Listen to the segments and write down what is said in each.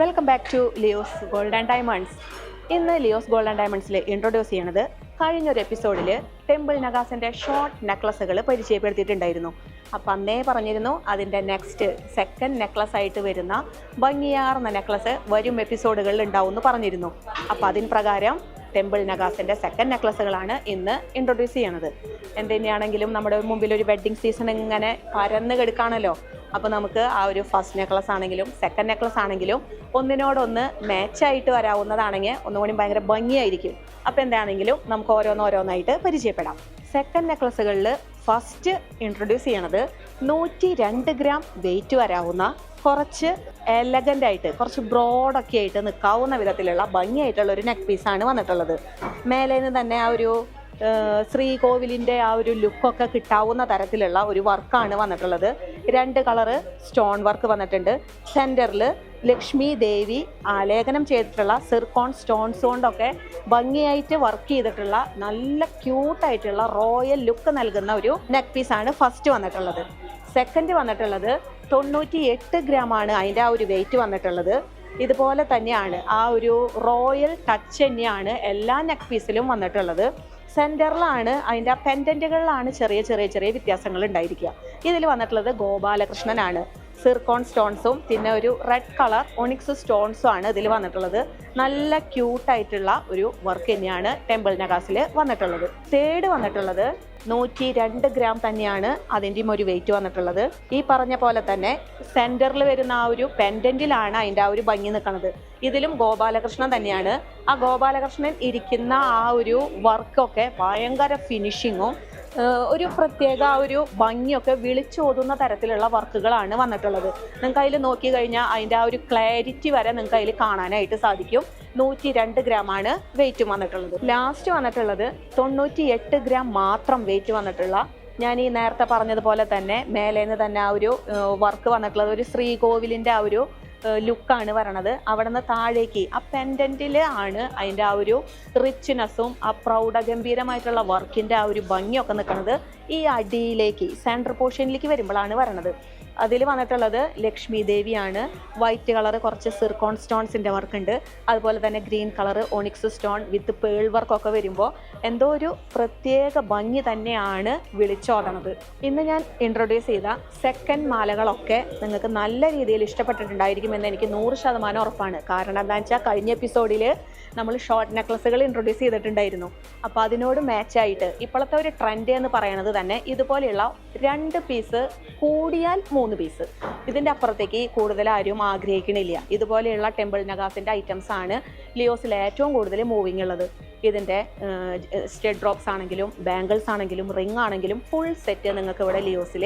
Welcome back to Leo's gold and diamonds ഇന്ന് Leo's gold and ഡയമണ്ട്സിൽ introduce ചെയ്യണത് കഴിഞ്ഞൊരു എപ്പിസോഡിൽ ടെമ്പിൾ നഗാസിന്റെ ഷോർട്ട് നെക്ലസുകൾ പരിചയപ്പെടുത്തിയിട്ടുണ്ടായിരുന്നു. അപ്പം അന്നേ പറഞ്ഞിരുന്നു അതിന്റെ നെക്സ്റ്റ് സെക്കൻഡ് നെക്ലസ് ആയിട്ട് വരുന്ന ഭംഗിയാർന്ന നെക്ലസ് വരും എപ്പിസോഡുകളിൽ ഉണ്ടാവും എന്ന് പറഞ്ഞിരുന്നു. അപ്പം അതിന് പ്രകാരം ടെമ്പിൾ നഗാസിന്റെ സെക്കൻഡ് നെക്ലസുകളാണ് ഇന്ന് ഇൻട്രൊഡ്യൂസ് ചെയ്യണത്. എന്തിനാണെങ്കിലും നമ്മുടെ മുമ്പിൽ ഒരു വെഡ്ഡിങ് സീസൺ ഇങ്ങനെ പരന്ന് കിടക്കുകയാണല്ലോ അപ്പോൾ നമുക്ക് ആ ഒരു ഫസ്റ്റ് നെക്ലസ് ആണെങ്കിലും സെക്കൻഡ് നെക്ലസ് ആണെങ്കിലും ഒന്നിനോടൊന്ന് മാച്ചായിട്ട് വരാവുന്നതാണെങ്കിൽ ഒന്നുകൂടി ഭയങ്കര ഭംഗിയായിരിക്കും. അപ്പോൾ എന്താണെങ്കിലും നമുക്ക് ഓരോന്നോരോന്നായിട്ട് പരിചയപ്പെടാം. സെക്കൻഡ് നെക്ലസുകളിൽ ഫസ്റ്റ് ഇൻട്രൊഡ്യൂസ് ചെയ്യണത് നൂറ്റി രണ്ട് ഗ്രാം വെയിറ്റ് വരാവുന്ന കുറച്ച് എലഗന്റ് ആയിട്ട് കുറച്ച് ബ്രോഡൊക്കെ ആയിട്ട് നിൽക്കാവുന്ന വിധത്തിലുള്ള ഭംഗിയായിട്ടുള്ള ഒരു നെക്ക് പീസാണ് വന്നിട്ടുള്ളത്. മേലെ നിന്ന് തന്നെ ആ ഒരു ശ്രീകോവിലിന്റെ ആ ഒരു ലുക്കൊക്കെ കിട്ടാവുന്ന തരത്തിലുള്ള ഒരു വർക്കാണ് വന്നിട്ടുള്ളത്. രണ്ട് കളറ് സ്റ്റോൺ വർക്ക് വന്നിട്ടുണ്ട്. സെന്ററിൽ ലക്ഷ്മി ദേവി ആലേഖനം ചെയ്തിട്ടുള്ള സിർക്കോൺ സ്റ്റോൺസ് കൊണ്ടൊക്കെ ഭംഗിയായിട്ട് വർക്ക് ചെയ്തിട്ടുള്ള നല്ല ക്യൂട്ടായിട്ടുള്ള റോയൽ ലുക്ക് നൽകുന്ന ഒരു നെക്ക് പീസാണ് ഫസ്റ്റ് വന്നിട്ടുള്ളത്. സെക്കൻഡ് വന്നിട്ടുള്ളത് തൊണ്ണൂറ്റി എട്ട് ഗ്രാം ആണ് അതിന്റെ ആ ഒരു വെയിറ്റ് വന്നിട്ടുള്ളത്. ഇതുപോലെ തന്നെയാണ്. ആ ഒരു റോയൽ ടച്ച് തന്നെയാണ് എല്ലാ നെക്ക് പീസിലും വന്നിട്ടുള്ളത്. സെന്ററിലാണ് അതിന്റെ ആ പെൻഡന്റുകളിലാണ് ചെറിയ ചെറിയ ചെറിയ വ്യത്യാസങ്ങൾ ഉണ്ടായിരിക്കുക. ഇതിൽ വന്നിട്ടുള്ളത് ഗോപാലകൃഷ്ണനാണ്. സിർക്കോൺ സ്റ്റോൺസും പിന്നെ ഒരു റെഡ് കളർ ഒണിക്സ് സ്റ്റോൺസും ആണ് ഇതിൽ വന്നിട്ടുള്ളത്. നല്ല ക്യൂട്ടായിട്ടുള്ള ഒരു വർക്ക് തന്നെയാണ് ടെമ്പിൾ നഗാസിൽ വന്നിട്ടുള്ളത്. തേർഡ് വന്നിട്ടുള്ളത് നൂറ്റി രണ്ട് ഗ്രാം തന്നെയാണ് അതിന്റെയും ഒരു വെയിറ്റ് വന്നിട്ടുള്ളത്. ഈ പറഞ്ഞ പോലെ തന്നെ സെന്ററിൽ വരുന്ന ആ ഒരു പെൻഡന്റിലാണ് അതിന്റെ ആ ഒരു ഭംഗി നിൽക്കുന്നത്. ഇതിലും ഗോപാലകൃഷ്ണൻ തന്നെയാണ്. ആ ഗോപാലകൃഷ്ണൻ ഇരിക്കുന്ന ആ ഒരു വർക്കൊക്കെ ഭയങ്കര ഫിനിഷിങ്ങും ഒരു പ്രത്യേക ആ ഒരു ഭംഗിയൊക്കെ വിളിച്ചോതുന്ന തരത്തിലുള്ള വർക്കുകളാണ് വന്നിട്ടുള്ളത്. നിങ്ങൾക്ക് അതിൽ നോക്കി കഴിഞ്ഞാൽ അതിന്റെ ആ ഒരു ക്ലാരിറ്റി വരെ നിങ്ങൾക്ക് അതിൽ കാണാനായിട്ട് സാധിക്കും. നൂറ്റി രണ്ട് ഗ്രാം ആണ് വെയിറ്റ് വന്നിട്ടുള്ളത്. ലാസ്റ്റ് വന്നിട്ടുള്ളത് തൊണ്ണൂറ്റി എട്ട് ഗ്രാം മാത്രം വെയിറ്റ് വന്നിട്ടുള്ള ഞാൻ ഈ നേരത്തെ പറഞ്ഞതുപോലെ തന്നെ മേലേന്ന് തന്നെ ആ ഒരു വർക്ക് വന്നിട്ടുള്ളത്. ഒരു ശ്രീകോവിലിന്റെ ആ ഒരു ലുക്കാണ് വരണത്. അവിടെ നിന്ന് താഴേക്ക് ആ പെൻഡന്റിൽ ആണ് അതിന്റെ ആ ഒരു റിച്ച്നെസ്സും ആ പ്രൗഢഗംഭീരമായിട്ടുള്ള വർക്കിന്റെ ആ ഒരു ഭംഗിയൊക്കെ നിൽക്കുന്നത് ഈ അടിയിലേക്ക് സെൻട്രൽ പോർഷനിലേക്ക് വരുമ്പോഴാണ് വരണത്. അതിൽ വന്നിട്ടുള്ളത് ലക്ഷ്മി ദേവിയാണ്. വൈറ്റ് കളർ കുറച്ച് സിർക്കോൺ സ്റ്റോൺസിന്റെ വർക്ക് ഉണ്ട്. അതുപോലെ തന്നെ green colour onyx stone with pearl വർക്കൊക്കെ വരുമ്പോൾ എന്തോ ഒരു പ്രത്യേക ഭംഗി തന്നെയാണ് വിളിച്ചോതണത്. ഇന്ന് ഞാൻ ഇൻട്രൊഡ്യൂസ് ചെയ്ത സെക്കൻഡ് മാലകളൊക്കെ നിങ്ങൾക്ക് നല്ല രീതിയിൽ ഇഷ്ടപ്പെട്ടിട്ടുണ്ടായിരിക്കും എന്ന് എനിക്ക് നൂറ് ശതമാനം ഉറപ്പാണ്. കാരണം എന്താണെന്ന് വെച്ചാൽ കഴിഞ്ഞ എപ്പിസോഡിൽ നമ്മൾ ഷോർട്ട് നെക്ലസുകൾ ഇൻട്രൊഡ്യൂസ് ചെയ്തിട്ടുണ്ടായിരുന്നു. അപ്പോൾ അതിനോട് മാച്ചായിട്ട് ഇപ്പോഴത്തെ ഒരു ട്രെൻഡ് എന്ന് പറയുന്നത് തന്നെ ഇതുപോലെയുള്ള രണ്ട് പീസ് കൂടിയാൽ മൂന്ന് പീസ് ഇതിന്റെ അപ്പുറത്തേക്ക് കൂടുതൽ ആരും ആഗ്രഹിക്കണില്ല. ഇതുപോലെയുള്ള ടെമ്പിൾ നഗാസിന്റെ ഐറ്റംസ് ആണ് ലിയോസിൽ ഏറ്റവും കൂടുതൽ മൂവിങ് ഉള്ളത്. ഇതിന്റെ സ്റ്റെഡ് ഡ്രോപ്സ് ആണെങ്കിലും ബാംഗിൾസ് ആണെങ്കിലും റിംഗ് ആണെങ്കിലും ഫുൾ സെറ്റ് നിങ്ങൾക്ക് ഇവിടെ ലിയോസിൽ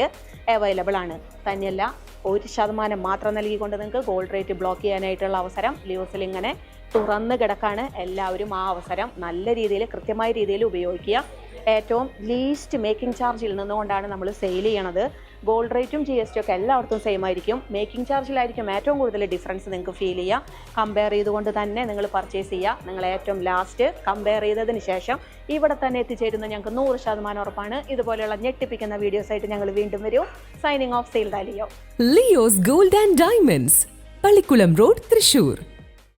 അവൈലബിൾ ആണ്. തന്നെയല്ല ഒരു ശതമാനം മാത്രം നൽകിക്കൊണ്ട് നിങ്ങൾക്ക് ഗോൾഡ് റേറ്റ് ബ്ലോക്ക് ചെയ്യാനായിട്ടുള്ള അവസരം ലിയോസിൽ ഇങ്ങനെ തുറന്ന് കിടക്കാണ്. എല്ലാവരും ആ അവസരം നല്ല രീതിയിൽ കൃത്യമായ രീതിയിൽ ഉപയോഗിക്കുക. ഏറ്റവും ലീസ്റ്റ് മേക്കിംഗ് ചാർജ് നിന്നുകൊണ്ടാണ് നമ്മൾ സെയിൽ ചെയ്യണത്. ഗോൾഡ് റേറ്റും ജി എസ് ടി ഒക്കെ എല്ലായിടത്തും സെയിം ആയിരിക്കും. മേക്കിംഗ് ചാർജിലായിരിക്കും ഏറ്റവും കൂടുതൽ ഡിഫറൻസ് നിങ്ങൾക്ക് ഫീൽ ചെയ്യാം കമ്പയർ ചെയ്തുകൊണ്ട് തന്നെ നിങ്ങൾ പർച്ചേസ് ചെയ്യുക. നിങ്ങൾ ഏറ്റവും ലാസ്റ്റ് കമ്പയർ ചെയ്തതിന് ശേഷം ഇവിടെ തന്നെ എത്തിച്ചേരുന്ന ഞങ്ങൾക്ക് നൂറ് ശതമാനം ഉറപ്പാണ്. ഇതുപോലെയുള്ള ഞെട്ടിപ്പിക്കുന്ന വീഡിയോസ് ആയിട്ട് ഞങ്ങൾ വീണ്ടും വരും. സൈനിങ് ഓഫ് സെയിൽ ദാലിയോ Leo's gold and diamonds Pallikulam road Thrissur.